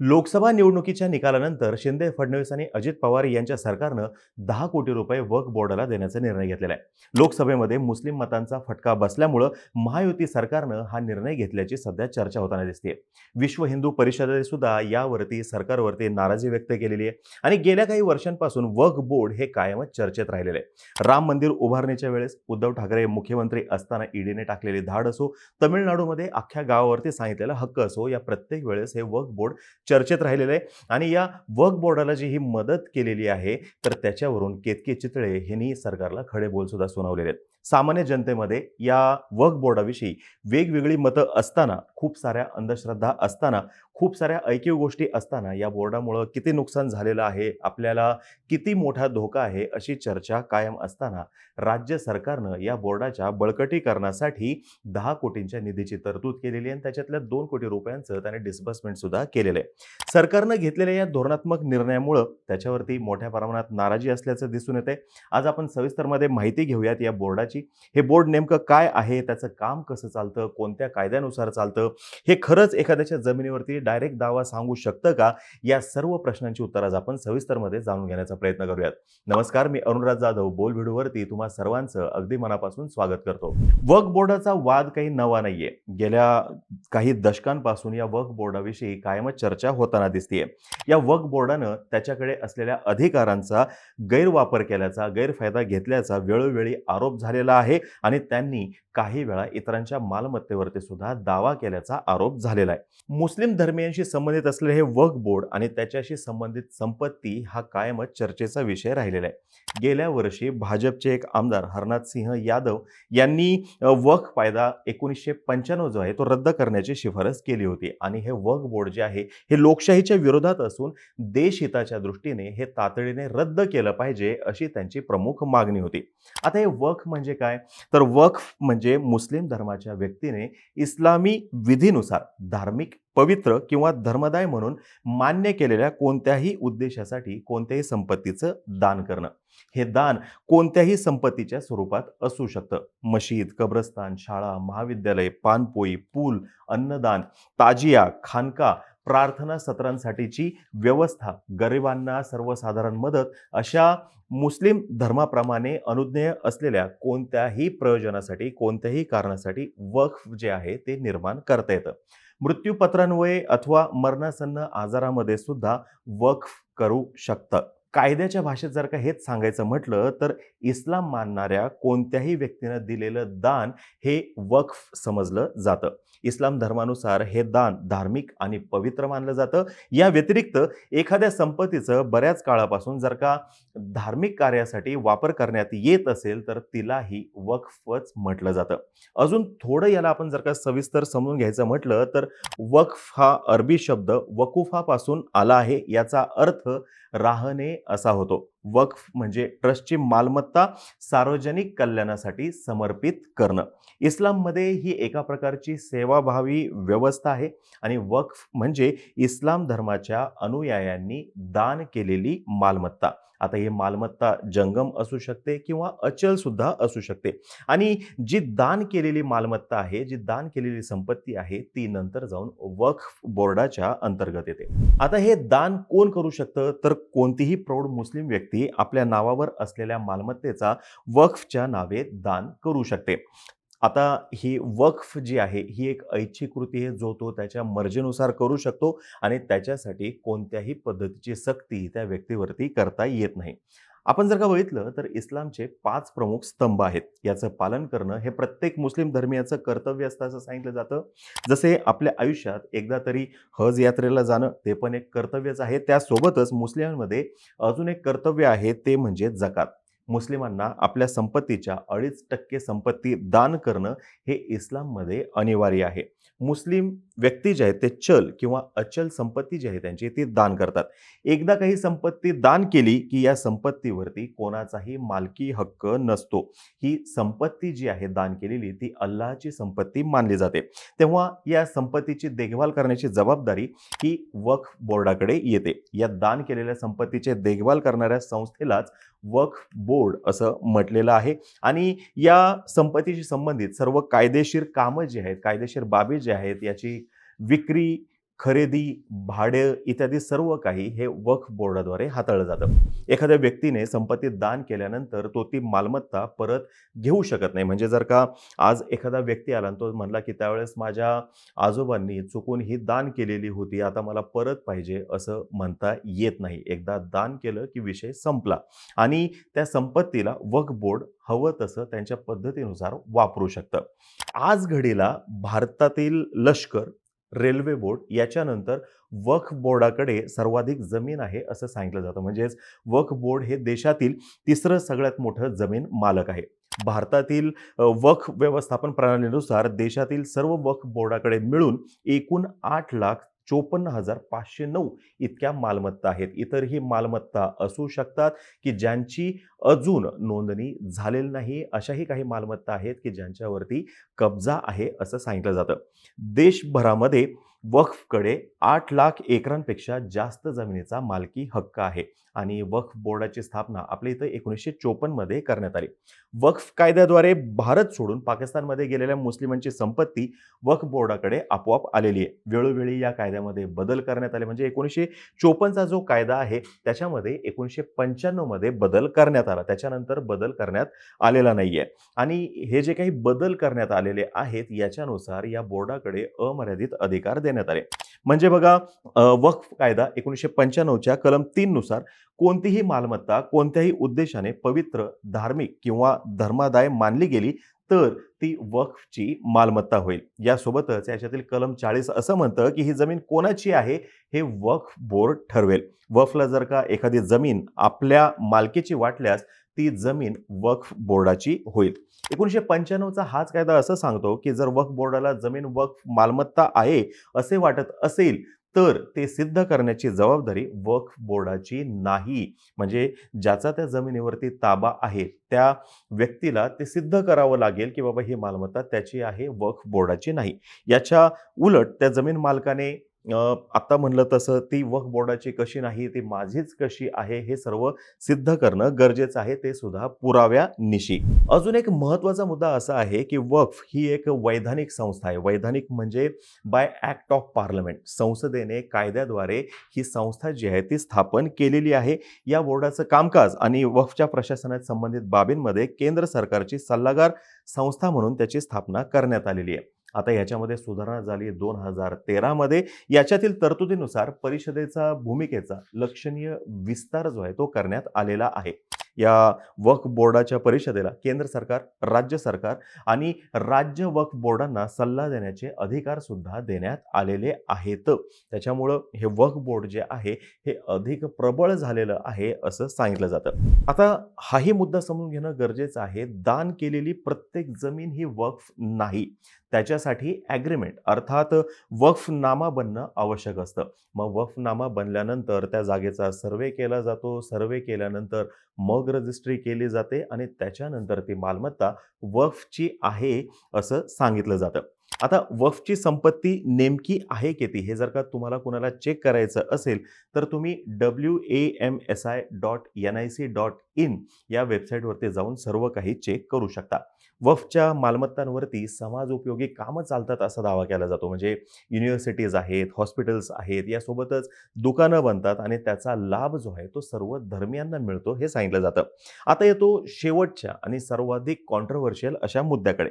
लोकसभा निवडणुकीच्या निकालानंतर शिंदे फडणवीस आणि अजित पवार यांच्या सरकारनं दहा कोटी रुपये वक्फ बोर्डाला देण्याचा निर्णय घेतलेला आहे. लोकसभेमध्ये मुस्लिम मतांचा फटका बसल्यामुळं महायुती सरकारनं हा निर्णय घेतल्याची सध्या चर्चा होताना दिसते विश्व हिंदू परिषदेने सुद्धा यावरती सरकारवरती नाराजी व्यक्त केलेली आहे आणि गेल्या काही वर्षांपासून वक्फ बोर्ड हे कायमच चर्चेत राहिलेले आहे. राम मंदिर उभारणीच्या वेळेस उद्धव ठाकरे मुख्यमंत्री असताना ईडीने टाकलेली धाड असो तमिळनाडूमध्ये अख्ख्या गावावरती सांगितलेला हक्क असो या प्रत्येक वेळेस हे वक्फ बोर्ड चर्चेत राहिलेलं आहे. आणि या वक बोर्डाला जी ही मदत केलेली आहे तर त्याच्यावरून केतकी चितळे यांनी सरकारला खडे बोलसुद्धा सुनावलेले आहेत. सामान्य जनतेमध्ये या वक बोर्डाविषयी वेगवेगळी मतं असताना खूप साऱ्या अंधश्रद्धा असताना खूप साऱ्या ऐकीव गोष्टी असताना या बोर्डामुळं किती नुकसान झालेलं आहे आपल्याला किती मोठा धोका आहे अशी चर्चा कायम असताना राज्य सरकारनं या बोर्डाच्या बळकटीकरणासाठी दहा कोटींच्या निधीची तरतूद केलेली आहे आणि त्याच्यातल्या दोन कोटी रुपयांचं त्याने डिस्बर्समेंटसुद्धा केलेलं आहे. सरकारनं घेतलेल्या या धोरणात्मक निर्णयामुळं त्याच्यावरती मोठ्या प्रमाणात नाराजी असल्याचं दिसून येते आज आपण सविस्तरमध्ये माहिती घेऊयात या बोर्डाची. हे बोर्ड नेमकं काय आहे? त्याचं काम कसं चालतं? कोणत्या कायद्यानुसार चालतं? हे खरंच एखाद्याच्या जमिनीवरती डायरेक्ट दावा सांगू शकतं का? या सर्व प्रश्नांची उत्तर आज आपण सविस्तरमध्ये जाणून घेण्याचा प्रयत्न करूयात. नमस्कार मी अरुणराज जाधव बोल व्हिडिओवरती तुम्हा सर्वांचं अगदी मनापासून स्वागत करतो. वक बोर्डाचा वाद काही नवा नाहीये. गेल्या काही दशकांपासून या वक्फ बोर्डाविषयी कायमच चर्चा होताना दिसतीये. या वक्फ बोर्डानं त्याच्याकडे असलेल्या अधिकारांचा गैरवापर केल्याचा गैरफायदा घेतल्याचा वेळोवेळी आरोप झालेला आहे आणि त्यांनी काही वेळा इतरांच्या मालमत्तेवरती सुद्धा दावा केल्याचा आरोप झालेला आहे. मुस्लिम धर्मियांशी संबंधित असलेले हे वक्फ बोर्ड आणि त्याच्याशी संबंधित संपत्ती हा कायमच चर्चेचा विषय राहिलेला आहे. गेल्या वर्षी भाजपचे एक आमदार हरनाथ सिंह यादव यांनी वक वक्फ कायदा एकोणीसशे पंच्याण्णव जो आहे तो रद्द करण्याची शिफारस केली होती. आणि हे वक्फ बोर्ड जे आहे हे लोकशाहीच्या विरोधात असून देशहिताच्या दृष्टीने हे तातडीने रद्द केलं पाहिजे अशी त्यांची प्रमुख मागणी होती. आता हे वक्फ म्हणजे काय? तर वक्फ म्हणजे मुस्लिम धर्माच्या व्यक्तीने इस्लामी विधीनुसार धार्मिक पवित्र किंवा धर्मदाय म्हणून मान्य केलेल्या कोणत्याही उद्देशासाठी कोणत्याही संपत्तीचं दान करणं. हे दान कोणत्याही संपत्तीच्या स्वरूपात असू शकतं. मशीद कब्रस्तान शाळा महाविद्यालय पानपोई पूल अन्नदान ताजिया खानका प्रार्थना सत्रांसाठीची व्यवस्था गरिबांना सर्वसाधारण मदत अशा मुस्लिम धर्माप्रमाणे अनुज्ञेय असलेल्या कोणत्याही प्रयोजनासाठी कोणत्याही कारणासाठी वक्फ जे आहे ते निर्माण करता येतं. मृत्यूपत्रान्वये अथवा मरणासन्न आजारामध्ये सुद्धा वक्फ करू शकतं. कायद्याच्या भाषेत जर का हेच सांगायचं म्हटलं तर इस्लाम मानणाऱ्या कोणत्याही व्यक्तीनं दिलेलं दान हे वक्फ समजलं जातं. इस्लाम धर्मानुसार हे दान धार्मिक आणि पवित्र मानलं जातं. या व्यतिरिक्त एखाद्या संपत्तीचं बऱ्याच काळापासून जर का धार्मिक कार्यासाठी वापर करण्यात येत असेल तर तिलाही वक्फच म्हटलं जातं. अजून थोडं याला आपण जर का सविस्तर समजून घ्यायचं म्हटलं तर वक्फ हा अरबी शब्द वकुफापासून आला आहे. याचा अर्थ राहणे असा होतो. वक्फ म्हणजे ट्रस्टची मालमत्ता सार्वजनिक कल्याणासाठी समर्पित करणं. इस्लाममध्ये ही एका प्रकारची सेवाभावी व्यवस्था आहे आणि वक्फ म्हणजे इस्लाम धर्माच्या अनुयायांनी दान केलेली मालमत्ता. आता ही मालमत्ता जंगम असू शकते किंवा अचल सुद्धा असू शकते. आणि जी दान केलेली मालमत्ता आहे जी दान केलेली संपत्ती आहे ती नंतर जाऊन वक्फ बोर्डाच्या अंतर्गत येते. आता हे दान कोण करू शकतं? तर कोणतीही प्रौढ मुस्लिम व्यक्ती आपल्या नावावर असलेल्या मालमत्तेचा वक्फच्या नावे दान करू शकते. आता ही वक्फ जी आहे ही एक ऐच्छिक कृती आहे जो तो त्याच्या मर्जीनुसार करू शकतो आणि त्याच्यासाठी कोणत्याही पद्धतीची सक्ती त्या व्यक्तीवरती करता येत नाही. आपण जर का बघितलं तर इस्लामचे पाच प्रमुख स्तंभ आहेत. याचं पालन करणं हे प्रत्येक मुस्लिम धर्मियाचं कर्तव्य असतं असं सांगितलं जातं. जसे आपल्या आयुष्यात एकदा तरी हज यात्रेला जाणं ते पण एक कर्तव्यच आहे. त्यासोबतच मुस्लिमांमध्ये अजून एक कर्तव्य आहे ते म्हणजे जकात. मुस्लिमांना आपल्या संपत्तीच्या अडीच टक्के संपत्ती दान करणं हे इस्लाममध्ये अनिवार्य आहे. मुस्लिम व्यक्ती जे आहेत ते चल किंवा अचल संपत्ती जी आहे त्यांची ती दान करतात. एकदा काही संपत्ती दान केली की या संपत्तीवरती कोणाचाही मालकी हक्क नसतो. ही संपत्ती जी आहे दान केलेली ती अल्लाची संपत्ती मानली जाते. तेव्हा या संपत्तीची देखभाल करण्याची जबाबदारी ही वक्फ बोर्डाकडे येते. या दान केलेल्या संपत्तीचे देखभाल करणाऱ्या संस्थेलाच वक्फ बोर्ड असं म्हटलेलं आहे. आणि या संपत्तीशी संबंधित सर्व कायदेशीर कामं जी आहेत कायदेशीर बाबी ज्या आहेत याची विक्री खरेदी भाडे इत्यादी सर्व काही हे वक्फ बोर्डाद्वारे हाताळलं जातं. एखाद्या व्यक्तीने संपत्ती दान केल्यानंतर तो ती मालमत्ता परत घेऊ शकत नाही. म्हणजे जर का आज एखादा व्यक्ती आला आणि तो म्हणला की त्यावेळेस माझ्या आजोबांनी चुकून ही दान केलेली होती आता मला परत पाहिजे असं म्हणता येत नाही. एकदा दान केलं की विषय संपला आणि त्या संपत्तीला वक्फ बोर्ड हवं तसं त्यांच्या पद्धतीनुसार वापरू शकतं. आज घडीला भारतातील लष्कर रेल्वे बोर्ड याच्यानंतर वक्फ बोर्डाकडे सर्वाधिक जमीन आहे असं सांगितलं जातं. म्हणजेच वक्फ बोर्ड हे देशातील तिसरं सगळ्यात मोठं जमीन मालक आहे. भारतातील वक्फ व्यवस्थापन प्रणालीनुसार देशातील सर्व वक्फ बोर्डाकडे मिळून एकूण आठ लाख चोपन्न हजार पाचशे नऊ इतक्या मालमत्ता आहेत. इतरही मालमत्ता असू शकतात की ज्यांची अजून नोंदणी झालेली नाही अशाही काही मालमत्ता आहेत की ज्यांच्यावरती कब्जा आहे असं सांगितलं जातं. देशभरामध्ये वक्फकडे आठ लाख एकरांपेक्षा जास्त जमिनीचा मालकी हक्क आहे आणि वक्फ बोर्डाची स्थापना आपल्या इथं एकोणीसशे चोपन्नमध्ये करण्यात आली. वक्फ कायद्याद्वारे भारत सोडून पाकिस्तानमध्ये गेलेल्या मुस्लिमांची संपत्ती वक्फ बोर्डाकडे आपोआप आलेली आहे. वेळोवेळी या कायद्यामध्ये बदल करण्यात आले. म्हणजे एकोणीसशे चोपन्नचा जो कायदा आहे त्याच्यामध्ये एकोणीसशे पंच्याण्णवमध्ये बदल करण्यात आला. त्याच्यानंतर बदल करण्यात आलेला नाही आहे आणि हे जे काही बदल करण्यात आलेले आहेत याच्यानुसार या बोर्डाकडे अमर्यादित अधिकार देण्यात आले. म्हणजे बघा वक्फ कायदा एकोणीसशे पंच्याण्णवच्या कलम तीन नुसार कोणतीही मालमत्ता कोणत्याही उद्देशाने पवित्र धार्मिक किंवा धर्मादाय मानली गेली तर ती वक्फची मालमत्ता होईल. यासोबतच याच्यातील कलम चाळीस असं म्हणतं की ही जमीन कोणाची आहे हे वक्फ बोर्ड ठरवेल. वक्फला जर का एखादी जमीन आपल्या मालकीची वाटल्यास ती जमीन वक्फ बोर्डाची होईल. एकोणीसशे पंच्याण्णवचा हाच कायदा असं सांगतो की जर वक्फ बोर्डाला जमीन वक्फ मालमत्ता आहे असे वाटत असेल तर ते सिद्ध करण्याची जबाबदारी वक्फ बोर्डाची नाही. म्हणजे ज्याचा त्या जमिनीवरती ताबा आहे त्या व्यक्तीला ते सिद्ध करावं लागेल की बाबा ही मालमत्ता त्याची आहे वक्फ बोर्डाची नाही. याच्या उलट त्या जमीन मालकाने आत्ता म्हणलं तसं ती वक्फ बोर्डाची कशी नाही ती माझीच कशी आहे हे सर्व सिद्ध करणं गरजेचं आहे ते सुद्धा पुराव्यानिशी अजून एक महत्त्वाचा मुद्दा असा आहे की वक्फ ही एक वैधानिक संस्था आहे. वैधानिक म्हणजे बाय ॲक्ट ऑफ पार्लमेंट संसदेने कायद्याद्वारे ही संस्था जी आहे ती स्थापन केलेली आहे. या बोर्डाचं कामकाज आणि वक्फच्या प्रशासनात संबंधित बाबींमध्ये केंद्र सरकारची सल्लागार संस्था म्हणून त्याची स्थापना करण्यात आलेली आहे. आता याच्यामध्ये सुधारणा झाली दोन हजार तेरामध्ये याच्यातील तरतुदीनुसार परिषदेचा भूमिकेचा लक्षणीय विस्तार जो आहे तो करण्यात आलेला आहे. या वक्फ बोर्डाच्या परिषदेला केंद्र सरकार राज्य सरकार आणि राज्य वक्फ बोर्डांना सल्ला देण्याचे अधिकार सुद्धा देण्यात आलेले आहेत. त्याच्यामुळं हे वक्फ बोर्ड जे आहे हे अधिक प्रबळ झालेलं आहे असं सांगितलं जातं. आता हाही मुद्दा समजून घेणं गरजेचं आहे. दान केलेली प्रत्येक जमीन ही वक्फ नाही. त्याच्यासाठी ॲग्रीमेंट अर्थात वक्फनामा बनणं आवश्यक असतं. मग वक्फनामा बनल्यानंतर त्या जागेचा सर्वे केला जातो. सर्वे केल्यानंतर मग रजिस्ट्री केली जाते आणि त्याच्यानंतर ती मालमत्ता वक्फची आहे असं सांगितलं जातं. आता वफची संपत्ती नेमकी आहे किती हे जर का तुम्हाला कुणाला चेक करायचं असेल तर तुम्ही W A M S I dot N I C dot in या वेबसाईटवरती जाऊन सर्व काही चेक करू शकता. वफच्या मालमत्तांवरती समाज उपयोगी कामं चालतात असा दावा केला जातो. म्हणजे युनिव्हर्सिटीज आहेत हॉस्पिटल्स आहेत यासोबतच दुकानं बनतात आणि त्याचा लाभ जो आहे तो सर्व धर्मियांना मिळतो हे सांगितलं जातं. आता येतो शेवटच्या आणि सर्वाधिक कॉन्ट्रोवर्शियल अशा मुद्द्याकडे.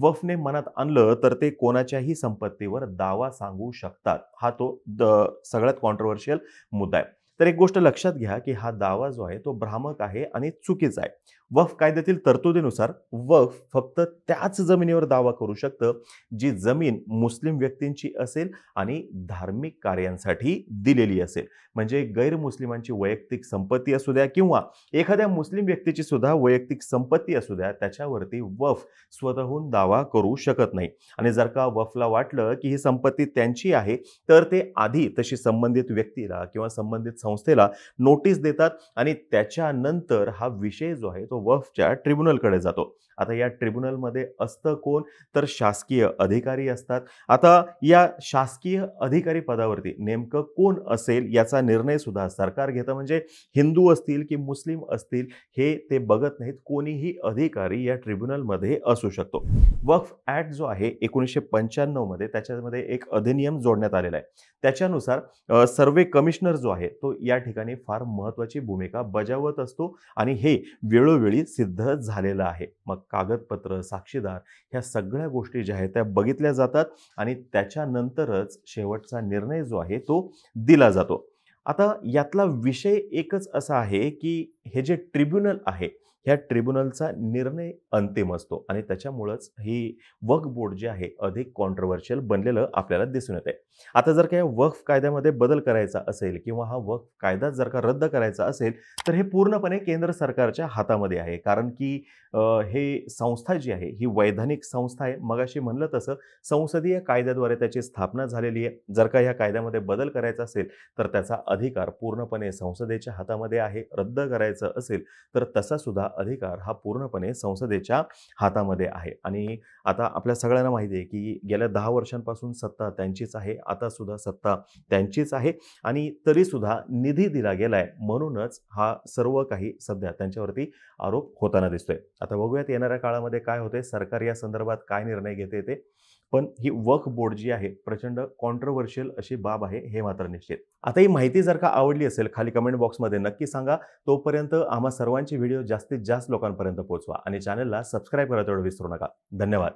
वफने मनात आणलं तर ते कोणाच्याही संपत्तीवर दावा सांगू शकतात. हा तो द सगळ्यात कॉन्ट्रोवर्शियल मुद्दा आहे. तर एक गोष्ट लक्षात घ्या की हा दावा जो आहे तो भ्रामक आहे आणि चुकीचा आहे. वफ कायद्यातील तरतुदीनुसार वफ फक्त त्याच जमिनीवर दावा करू शकतं जी जमीन मुस्लिम व्यक्तींची असेल आणि धार्मिक कार्यांसाठी दिलेली असेल. म्हणजे गैरमुस्लिमांची वैयक्तिक संपत्ती असू द्या किंवा एखाद्या मुस्लिम व्यक्तीची सुद्धा वैयक्तिक संपत्ती असू द्या त्याच्यावरती वफ स्वतःहून दावा करू शकत नाही. आणि जर का वफला वाटलं की ही संपत्ती त्यांची आहे तर ते आधी तशी संबंधित व्यक्तीला किंवा संबंधित संस्थेला नोटीस देतात आणि त्याच्यानंतर हा विषय जो आहे तो वफच्या ट्रिब्युनलकडे जातो. आता या ट्रिब्युनलमध्ये असतं कोण? तर शासकीय अधिकारी असतात. आता या शासकीय अधिकारी पदावरती नेमकं कोण असेल याचा निर्णय सुद्धा सरकार घेतं. म्हणजे हिंदू असतील की मुस्लिम असतील हे ते बघत नाहीत. कोणीही अधिकारी या ट्रिब्युनलमध्ये असू शकतो. वक्फ ॲक्ट जो आहे एकोणीसशे पंच्याण्णवमध्ये त्याच्यामध्ये एक अधिनियम जोडण्यात आलेला आहे. त्याच्यानुसार सर्वे कमिशनर जो आहे तो या ठिकाणी फार महत्त्वाची भूमिका बजावत असतो आणि हे वेळोवेळी सिद्ध झालेलं आहे. मग कागदपत्र साक्षीदार ह्या सगळ्या गोष्टी ज्या आहेत त्या बघितल्या जातात आणि त्याच्यानंतरच शेवटचा निर्णय जो आहे तो दिला जातो. आता यातला विषय एकच असा आहे की हे जे ट्रिब्युनल आहे ह्या ट्रिब्युनलचा निर्णय अंतिम असतो. आणि त्याच्यामुळंच ही वक्फ बोर्ड जे आहे अधिक कॉन्ट्रोवर्शियल बनलेलं आपल्याला दिसून येते आता जर काही वक्फ कायद्यामध्ये बदल करायचा असेल किंवा हा वक्फ कायदा जर का रद्द करायचा असेल तर हे पूर्णपणे केंद्र सरकारच्या हातामध्ये आहे. कारण की हे संस्था जी आहे ही वैधानिक संस्था आहे. मगाशी म्हणलं तसं संसदीय कायद्याद्वारे त्याची स्थापना झालेली आहे. जर का ह्या कायद्यामध्ये बदल करायचा असेल तर त्याचा अधिकार पूर्णपणे संसदेच्या हातामध्ये आहे. रद्द करायचं असेल तर तसा सुद्धा अधिकार हा पूर्णपणे संसदेच्या हातामध्ये आहे. आणि आता आपल्या सगळ्यांना माहिती आहे की गेल्या दहा वर्षांपासून सत्ता त्यांचीच आहे आता सुद्धा सत्ता त्यांचीच आहे आणि तरीसुद्धा निधी दिला गेलाय. म्हणूनच हा सर्व काही सध्या त्यांच्यावरती आरोप होताना दिसतोय. आता बघूयात येणाऱ्या काळामध्ये काय होते सरकार या संदर्भात काय निर्णय घेते ते. पण ही वर्क बोर्ड जी आहे प्रचंड कॉन्ट्रोवर्शियल अशी बाब आहे हे मात्र निश्चित. आता ही माहिती जर का आवडली असेल खाली कमेंट बॉक्समध्ये नक्की सांगा. तोपर्यंत आम्हा सर्वांची व्हिडिओ जास्तीत जास्त लोकांपर्यंत पोहोचवा आणि चॅनलला सबस्क्राईब करायला तेवढं विसरू नका. धन्यवाद.